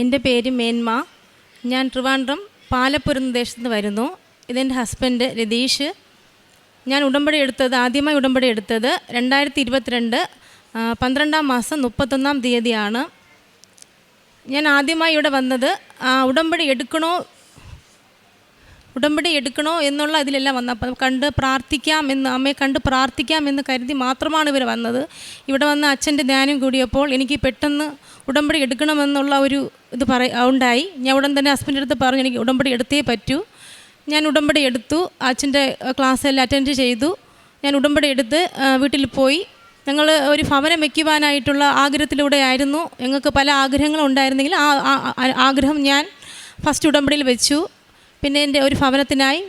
എന്റെ പേര് മേന്മ. ഞാൻ ട്രിവാൻഡ്രം പാലപ്പുരം ദേശത്ത് നിന്ന് വരുന്നു. ഇതെന്റെ ഹസ്ബൻഡ് രതീഷ്. ഞാൻ ഉടമ്പടി എടുത്തത് ആദ്യമായി ഉടമ്പടി എടുത്തത് രണ്ടായിരത്തി ഇരുപത്തിരണ്ട് പന്ത്രണ്ടാം മാസം മുപ്പത്തൊന്നാം തീയതിയാണ്. ഞാൻ ആദ്യമായി ഇവിടെ വന്നത് ഉടമ്പടി എടുക്കണോ ഉടമ്പടി എടുക്കണോ എന്നുള്ള ഇതിലെല്ലാം വന്ന. അപ്പം കണ്ട് പ്രാർത്ഥിക്കാം എന്ന് അമ്മയെ കണ്ട് പ്രാർത്ഥിക്കാം എന്ന് കരുതി മാത്രമാണ് ഇവർ വന്നത്. ഇവിടെ വന്ന അച്ഛന്റെ ധ്യാനം കൂടിയപ്പോൾ എനിക്ക് പെട്ടെന്ന് ഉടമ്പടി എടുക്കണമെന്നുള്ള ഒരു ഇത് പറ ഉണ്ടായി. ഞാൻ ഉടൻ തന്നെ ഹസ്ബൻഡിന്റെ അടുത്ത് പറഞ്ഞു എനിക്ക് ഉടമ്പടി എടുത്തേ പറ്റൂ. ഞാൻ ഉടമ്പടി എടുത്തു അച്ഛന്റെ ക്ലാസ്സെല്ലാം അറ്റൻഡ് ചെയ്തു. ഞാൻ ഉടമ്പടി എടുത്ത് വീട്ടിൽ പോയി. ഞങ്ങൾ ഒരു ഭവനം വയ്ക്കുവാനായിട്ടുള്ള ആഗ്രഹത്തിലൂടെ ആയിരുന്നു. ഞങ്ങൾക്ക് പല ആഗ്രഹങ്ങളും ഉണ്ടായിരുന്നെങ്കിൽ ആ- ആഗ്രഹം ഞാൻ ഫസ്റ്റ് ഉടമ്പടിയിൽ വെച്ചു. പിന്നെ എന്റെ ഒരു ഭവനത്തിനായി.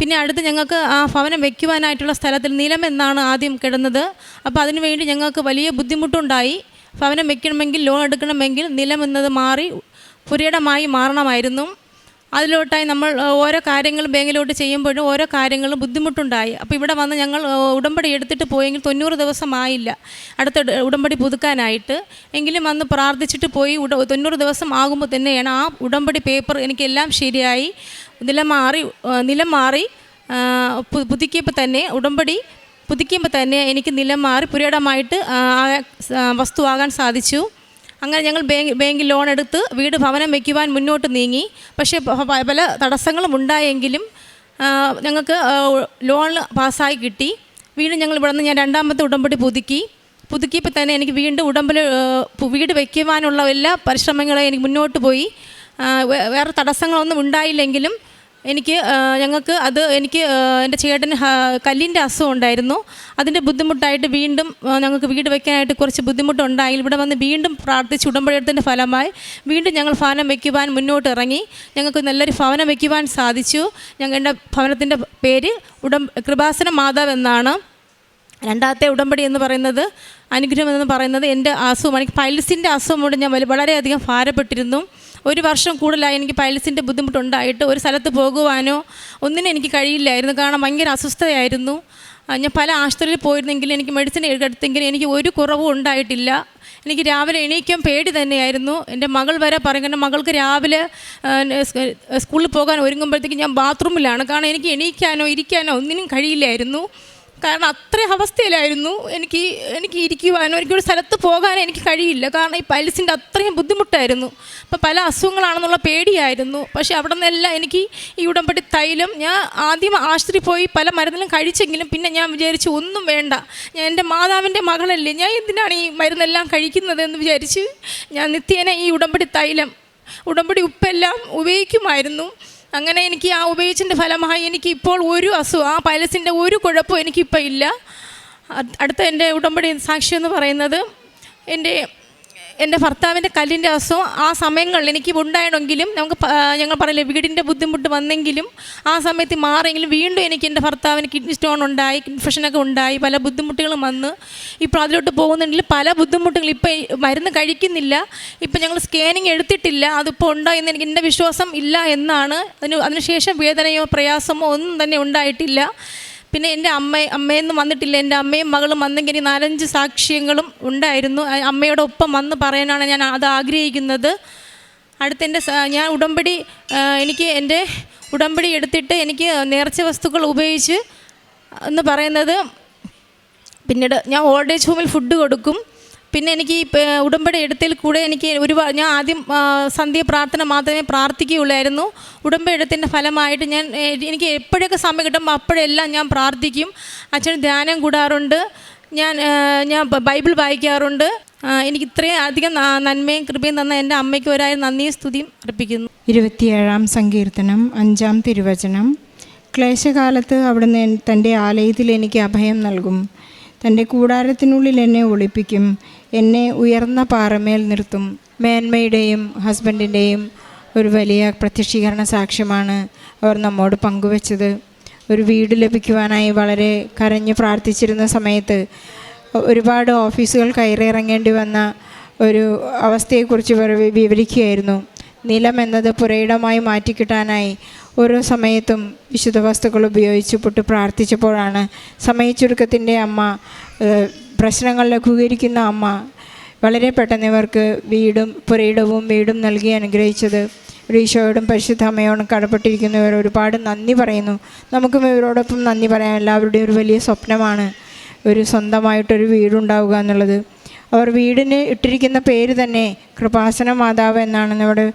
പിന്നെ അടുത്ത് ഞങ്ങൾക്ക് ആ ഭവനം വയ്ക്കുവാനായിട്ടുള്ള സ്ഥലത്തിൽ നിലം എന്നാണ് ആദ്യം കിടന്നത്. അപ്പോൾ അതിനുവേണ്ടി ഞങ്ങൾക്ക് വലിയ ബുദ്ധിമുട്ടുണ്ടായി. ഭവനം വെക്കണമെങ്കിൽ ലോൺ എടുക്കണമെങ്കിൽ നിലം എന്നത് മാറി പുരയിടമായി മാറണമായിരുന്നു. അതിലോട്ടായി നമ്മൾ ഓരോ കാര്യങ്ങൾ ബാങ്കിലോട്ട് ചെയ്യുമ്പോഴും ഓരോ കാര്യങ്ങളും ബുദ്ധിമുട്ടുണ്ടായി. അപ്പോൾ ഇവിടെ വന്ന് ഞങ്ങൾ ഉടമ്പടി എടുത്തിട്ട് പോയെങ്കിൽ തൊണ്ണൂറ് ദിവസമായില്ല അടുത്ത ഉട- ഉടമ്പടി പുതുക്കാനായിട്ട്. എങ്കിലും വന്ന് പ്രാർത്ഥിച്ചിട്ട് പോയി ഉട തൊണ്ണൂറ് ദിവസം ആകുമ്പോൾ തന്നെയാണ് ആ ഉടമ്പടി പേപ്പർ എനിക്കെല്ലാം ശരിയായി. നിലം മാറി നില മാറി പുതുക്കിയപ്പോൾ തന്നെ ഉടമ്പടി പുതുക്കിയപ്പോൾ തന്നെ എനിക്ക് നിലം മാറി പുരയിടമായിട്ട് വസ്തുവാകാൻ സാധിച്ചു. അങ്ങനെ ഞങ്ങൾ ബാങ്ക് ബാങ്കിൽ ലോൺ എടുത്ത് വീട് ഭവനം വയ്ക്കുവാൻ മുന്നോട്ട് നീങ്ങി. പക്ഷേ പല തടസ്സങ്ങളും ഉണ്ടായെങ്കിലും ഞങ്ങൾക്ക് ലോൺ പാസ്സായി കിട്ടി. വീണ്ടും ഞങ്ങൾ ഇവിടെ നിന്ന് ഞാൻ രണ്ടാമത്തെ ഉടമ്പടി പുതുക്കി. പുതുക്കിയപ്പോൾ തന്നെ എനിക്ക് വീണ്ടും ഉടമ്പടി വീട് വയ്ക്കുവാനുള്ള എല്ലാ പരിശ്രമങ്ങളും എനിക്ക് മുന്നോട്ട് പോയി. വേറെ തടസ്സങ്ങളൊന്നും ഉണ്ടായില്ലെങ്കിലും എനിക്ക് ഞങ്ങൾക്ക് അത് എനിക്ക് എന്റെ ചേട്ടന് കല്ലിന്റെ അസുഖം ഉണ്ടായിരുന്നു. അതിന്റെ ബുദ്ധിമുട്ടായിട്ട് വീണ്ടും ഞങ്ങൾക്ക് വീട് വയ്ക്കാനായിട്ട് കുറച്ച് ബുദ്ധിമുട്ടുണ്ടായി. ഇവിടെ വന്ന് വീണ്ടും പ്രാർത്ഥിച്ച് ഉടമ്പടിയെടുത്തതിന്റെ ഫലമായി വീണ്ടും ഞങ്ങൾ ഭവനം വയ്ക്കുവാൻ മുന്നോട്ട് ഇറങ്ങി ഞങ്ങൾക്ക് നല്ലൊരു ഭവനം വയ്ക്കുവാൻ സാധിച്ചു. ഞങ്ങളുടെ ഭവനത്തിന്റെ പേര് ഉടം കൃപാസന മാതാവ് എന്നാണ്. രണ്ടാമത്തെ ഉടമ്പടി എന്ന് പറയുന്നത് അനുഗ്രഹം എന്ന് പറയുന്നത് എന്റെ അസുഖം എനിക്ക് പൈൽസിന്റെ അസുഖം കൊണ്ട് ഞാൻ വളരെയധികം ഭാരപ്പെട്ടിരുന്നു. ഒരു വർഷം കൂടുതലായി എനിക്ക് പൈൽസിന്റെ ബുദ്ധിമുട്ടുണ്ടായിട്ട് ഒരു സ്ഥലത്ത് പോകുവാനോ ഒന്നിനും എനിക്ക് കഴിയില്ലായിരുന്നു. കാരണം ഭയങ്കര അസ്വസ്ഥതയായിരുന്നു. ഞാൻ പല ആശുപത്രിയിൽ പോയിരുന്നെങ്കിലും എനിക്ക് മെഡിസിൻ എടുത്തെങ്കിലും എനിക്ക് ഒരു കുറവും ഉണ്ടായിട്ടില്ല. എനിക്ക് രാവിലെ എണീക്കാൻ പേടി തന്നെയായിരുന്നു. എന്റെ മകൾ വരെ പറയും കാരണം മകൾക്ക് രാവിലെ സ്കൂളിൽ പോകാൻ ഒരുങ്ങുമ്പോഴത്തേക്ക് ഞാൻ ബാത്റൂമിലാണ് കാരണം എനിക്ക് എണീക്കാനോ ഇരിക്കാനോ ഒന്നിനും കഴിയില്ലായിരുന്നു. കാരണം അത്ര അവസ്ഥയിലായിരുന്നു. എനിക്ക് എനിക്ക് ഇരിക്കുവാനോ എനിക്കൊരു സ്ഥലത്ത് പോകാനോ എനിക്ക് കഴിയില്ല. കാരണം ഈ പൈൽസിന്റെ അത്രയും ബുദ്ധിമുട്ടായിരുന്നു. അപ്പോൾ പല അസുഖങ്ങളാണെന്നുള്ള പേടിയായിരുന്നു. പക്ഷേ അവിടെ നിന്നെല്ലാം എനിക്ക് ഈ ഉടമ്പടി തൈലം ഞാൻ ആദ്യം ആശുപത്രി പോയി പല മരുന്നെല്ലാം കഴിച്ചെങ്കിലും പിന്നെ ഞാൻ വിചാരിച്ചു ഒന്നും വേണ്ട. ഞാൻ എന്റെ മാതാവിന്റെ മകളല്ലേ ഞാൻ എന്തിനാണ് ഈ മരുന്നെല്ലാം കഴിക്കുന്നത് എന്ന് വിചാരിച്ച് ഞാൻ നിത്യേന ഈ ഉടമ്പടി തൈലം ഉടമ്പടി ഉപ്പെല്ലാം ഉപയോഗിക്കുമായിരുന്നു. അങ്ങനെ എനിക്ക് ആ ഉപയോഗിച്ചതിന്റെ ഫലമായി എനിക്ക് ഇപ്പോൾ ഒരു അസുഖം ആ പൈലസിന്റെ ഒരു കുഴപ്പവും എനിക്കിപ്പോൾ ഇല്ല. അടുത്ത എന്റെ ഉടമ്പടി സാക്ഷി എന്ന് പറയുന്നത് എന്റെ എന്റെ ഭർത്താവിന്റെ കല്ലിന്റെ അസുഖം ആ സമയങ്ങളിൽ എനിക്ക് ഉണ്ടായണമെങ്കിലും നമുക്ക് ഞങ്ങൾ പറയില്ലേ വീടിന്റെ ബുദ്ധിമുട്ട് വന്നെങ്കിലും ആ സമയത്ത് മാറിയെങ്കിലും വീണ്ടും എനിക്ക് എന്റെ ഭർത്താവിന് കിഡ്നി സ്റ്റോൺ ഉണ്ടായി ഇൻഫെക്ഷനൊക്കെ ഉണ്ടായി പല ബുദ്ധിമുട്ടുകളും വന്ന്. ഇപ്പോൾ അതിലോട്ട് പോകുന്നുണ്ടെങ്കിൽ പല ബുദ്ധിമുട്ടുകളും ഇപ്പോൾ മരുന്ന് കഴിക്കുന്നില്ല. ഇപ്പം ഞങ്ങൾ സ്കാനിങ് എടുത്തിട്ടില്ല. അതിപ്പോൾ ഉണ്ടോ എന്ന് എനിക്ക് എന്റെ വിശ്വാസം ഇല്ല എന്നാണ്. അതിന് അതിനുശേഷം വേദനയോ പ്രയാസമോ ഒന്നും തന്നെ ഉണ്ടായിട്ടില്ല. പിന്നെ എന്റെ അമ്മ അമ്മയൊന്നും വന്നിട്ടില്ല. എന്റെ അമ്മയും മകളും വന്നെങ്കിൽ ഇനി നാലഞ്ച് സാക്ഷ്യങ്ങളും ഉണ്ടായിരുന്നു. അമ്മയോടൊപ്പം വന്ന് പറയാനാണ് ഞാൻ അത് ആഗ്രഹിക്കുന്നത്. അടുത്ത എന്റെ ഞാൻ ഉടമ്പടി എനിക്ക് എന്റെ ഉടമ്പടി എടുത്തിട്ട് എനിക്ക് നേർച്ച വസ്തുക്കൾ ഉപയോഗിച്ച് എന്ന് പറയുന്നത് പിന്നീട് ഞാൻ ഓൾഡ് ഏജ് ഹോമിൽ ഫുഡ് കൊടുക്കും. പിന്നെ എനിക്ക് ഈ ഉടമ്പടി എടുത്തിൽ കൂടെ എനിക്ക് ഒരു ഞാൻ ആദ്യം സന്ധ്യ പ്രാർത്ഥന മാത്രമേ പ്രാർത്ഥിക്കുകയുള്ളായിരുന്നു. ഉടമ്പടി ഫലമായിട്ട് ഞാൻ എനിക്ക് എപ്പോഴൊക്കെ സമയം കിട്ടുമ്പോൾ അപ്പോഴെല്ലാം ഞാൻ പ്രാർത്ഥിക്കും. അച്ഛന് ധ്യാനം കൂടാറുണ്ട്. ഞാൻ ഞാൻ ബൈബിൾ വായിക്കാറുണ്ട്. എനിക്ക് ഇത്രയും അധികം നന്മയും കൃപയും തന്ന എന്റെ അമ്മയ്ക്ക് ഒരായ നന്ദിയും സ്തുതിയും അർപ്പിക്കുന്നു. ഇരുപത്തിയേഴാം സങ്കീർത്തനം അഞ്ചാം തിരുവചനം. ക്ലേശകാലത്ത് അവിടുന്ന് തന്റെ ആലയത്തിൽ എനിക്ക് അഭയം നൽകും. തന്റെ കൂടാരത്തിനുള്ളിൽ എന്നെ ഒളിപ്പിക്കും. എന്നെ ഉയർന്ന പാറമേൽ നിർത്തും. മേന്മയുടെയും ഹസ്ബൻഡിന്റെയും ഒരു വലിയ പ്രത്യക്ഷീകരണ സാക്ഷ്യമാണ് അവർ നമ്മോട് പങ്കുവച്ചത്. ഒരു വീട് ലഭിക്കുവാനായി വളരെ കരഞ്ഞ് പ്രാർത്ഥിച്ചിരുന്ന സമയത്ത് ഒരുപാട് ഓഫീസുകൾ കയറിയിറങ്ങേണ്ടി വന്ന ഒരു അവസ്ഥയെക്കുറിച്ച് വിവരിക്കുകയായിരുന്നു. നിലം എന്നത് പുരയിടമായി മാറ്റിക്കിട്ടാനായി ഓരോ സമയത്തും വിശുദ്ധ വസ്തുക്കൾ ഉപയോഗിച്ച് പൊട്ട് പ്രാർത്ഥിച്ചപ്പോഴാണ് സമയച്ചുരുക്കത്തിന്റെ അമ്മ പ്രശ്നങ്ങൾ ലഘൂകരിക്കുന്ന അമ്മ വളരെ പെട്ടെന്ന് ഇവർക്ക് വീടും പുരയിടവും വീടും നൽകി അനുഗ്രഹിച്ചത്. ഈശോയോടും പരിശുദ്ധ അമ്മയോടും കടപ്പെട്ടിരിക്കുന്നവർ ഒരുപാട് നന്ദി പറയുന്നു. നമുക്കും ഇവരോടൊപ്പം നന്ദി പറയാൻ എല്ലാവരുടെയും ഒരു വലിയ സ്വപ്നമാണ് ഒരു സ്വന്തമായിട്ടൊരു വീടുണ്ടാവുക എന്നുള്ളത്. അവർ വീടിന് ഇട്ടിരിക്കുന്ന പേര് തന്നെ കൃപാസന മാതാവ് എന്നാണ് നമ്മുടെ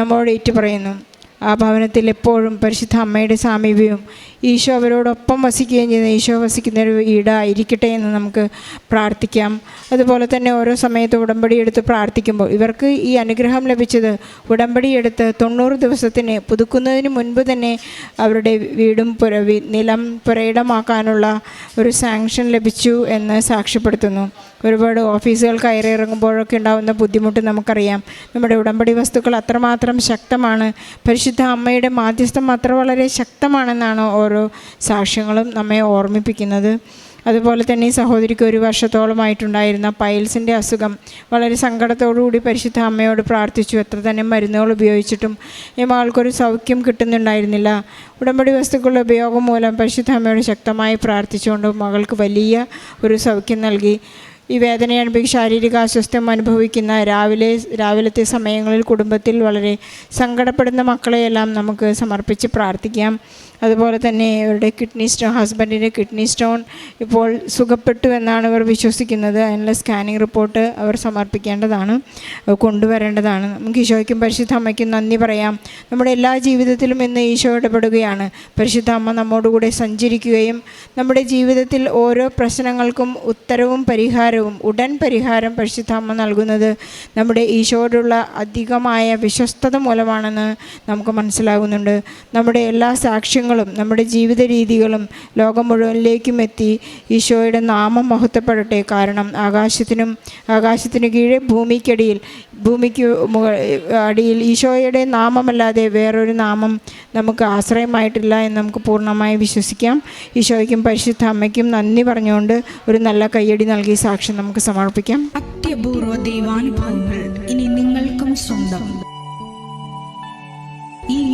നമ്മോട് ഏറ്റു പറയുന്നു ആ ഭവനത്തിൽ എപ്പോഴും പരിശുദ്ധ അമ്മയുടെ സാമീപ്യവും ഈശോ അവരോടൊപ്പം വസിക്കുകയും ചെയ്യുന്ന ഈശോ വസിക്കുന്ന ഒരു ഈടായിരിക്കട്ടെ എന്ന് നമുക്ക് പ്രാർത്ഥിക്കാം. അതുപോലെ തന്നെ ഓരോ സമയത്ത് ഉടമ്പടി എടുത്ത് പ്രാർത്ഥിക്കുമ്പോൾ ഇവർക്ക് ഈ അനുഗ്രഹം ലഭിച്ചത് ഉടമ്പടി എടുത്ത് തൊണ്ണൂറ് ദിവസത്തിന് പുതുക്കുന്നതിന് മുൻപ് തന്നെ അവരുടെ വീടും പുര നിലം പുരയിടമാക്കാനുള്ള ഒരു സാങ്ഷൻ ലഭിച്ചു എന്ന് സാക്ഷ്യപ്പെടുത്തുന്നു. ഒരുപാട് ഓഫീസുകൾ കയറി ഇറങ്ങുമ്പോഴൊക്കെ ഉണ്ടാകുന്ന ബുദ്ധിമുട്ട് നമുക്കറിയാം. നമ്മുടെ ഉടമ്പടി വസ്തുക്കൾ അത്രമാത്രം ശക്തമാണ്. പരിശുദ്ധ അമ്മയുടെ മാധ്യസ്ഥം അത്ര വളരെ ശക്തമാണെന്നാണ് ഓരോ സാക്ഷ്യങ്ങളും നമ്മെ ഓർമ്മിപ്പിക്കുന്നത്. അതുപോലെ തന്നെ ഈ സഹോദരിക്ക് ഒരു വർഷത്തോളമായിട്ടുണ്ടായിരുന്ന പൈൽസിന്റെ അസുഖം വളരെ സങ്കടത്തോടുകൂടി പരിശുദ്ധ അമ്മയോട് പ്രാർത്ഥിച്ചു. എത്ര തന്നെ മരുന്നുകൾ ഉപയോഗിച്ചിട്ടും ഈ മകൾക്കൊരു സൗഖ്യം കിട്ടുന്നുണ്ടായിരുന്നില്ല. ഉടമ്പടി വസ്തുക്കളുടെ ഉപയോഗം മൂലം പരിശുദ്ധ അമ്മയോട് ശക്തമായി പ്രാർത്ഥിച്ചുകൊണ്ട് മകൾക്ക് വലിയ ഒരു സൗഖ്യം നൽകി. ഈ വേദന ശാരീരിക അസ്വസ്ഥം അനുഭവിക്കുന്ന രാവിലെ രാവിലത്തെ സമയങ്ങളിൽ കുടുംബത്തിൽ വളരെ സങ്കടപ്പെടുന്ന മക്കളെയെല്ലാം നമുക്ക് സമർപ്പിച്ച് പ്രാർത്ഥിക്കാം. അതുപോലെ തന്നെ ഇവരുടെ കിഡ്നി സ്റ്റോൺ ഹസ്ബൻഡിന്റെ കിഡ്നി സ്റ്റോൺ ഇപ്പോൾ സുഖപ്പെട്ടു എന്നാണ് ഇവർ വിശ്വസിക്കുന്നത്. അതിനുള്ള സ്കാനിങ് റിപ്പോർട്ട് അവർ സമർപ്പിക്കേണ്ടതാണ് കൊണ്ടുവരേണ്ടതാണ്. നമുക്ക് ഈശോയ്ക്കും പരിശുദ്ധ അമ്മയ്ക്കും നന്ദി പറയാം. നമ്മുടെ എല്ലാ ജീവിതത്തിലും ഇന്ന് ഈശോ ഇടപെടുകയാണ്. പരിശുദ്ധ അമ്മ നമ്മോടുകൂടെ സഞ്ചരിക്കുകയും നമ്മുടെ ജീവിതത്തിൽ ഓരോ പ്രശ്നങ്ങൾക്കും ഉത്തരവും പരിഹാരവും ഉടൻ പരിഹാരം പരിശുദ്ധാമ്മ നൽകുന്നത് നമ്മുടെ ഈശോയോടുള്ള അധികമായ വിശ്വസ്തത മൂലമാണെന്ന് നമുക്ക് മനസ്സിലാകുന്നുണ്ട്. നമ്മുടെ എല്ലാ സാക്ഷ്യങ്ങളും നമ്മുടെ ജീവിത രീതികളും ലോകം മുഴുവനിലേക്കും എത്തി ഈശോയുടെ നാമം മഹത്വപ്പെടട്ടെ. കാരണം ആകാശത്തിനും ആകാശത്തിനു കീഴേ ഭൂമിക്കടിയിൽ ഭൂമിക്ക് മുക അടിയിൽ ഈശോയുടെ നാമമല്ലാതെ വേറൊരു നാമം നമുക്ക് ആശ്രയമായിട്ടില്ല എന്ന് നമുക്ക് പൂർണമായി വിശ്വസിക്കാം. ഈശോയ്ക്കും പരിശുദ്ധ അമ്മയ്ക്കും നന്ദി പറഞ്ഞുകൊണ്ട് ഒരു നല്ല കയ്യടി നൽകി സാക്ഷ്യം നമുക്ക് സമർപ്പിക്കാം. അത്യപൂർവ ദൈവാനുഭവങ്ങൾ ഇനി നിങ്ങൾക്കും സ്വന്തം. ഈ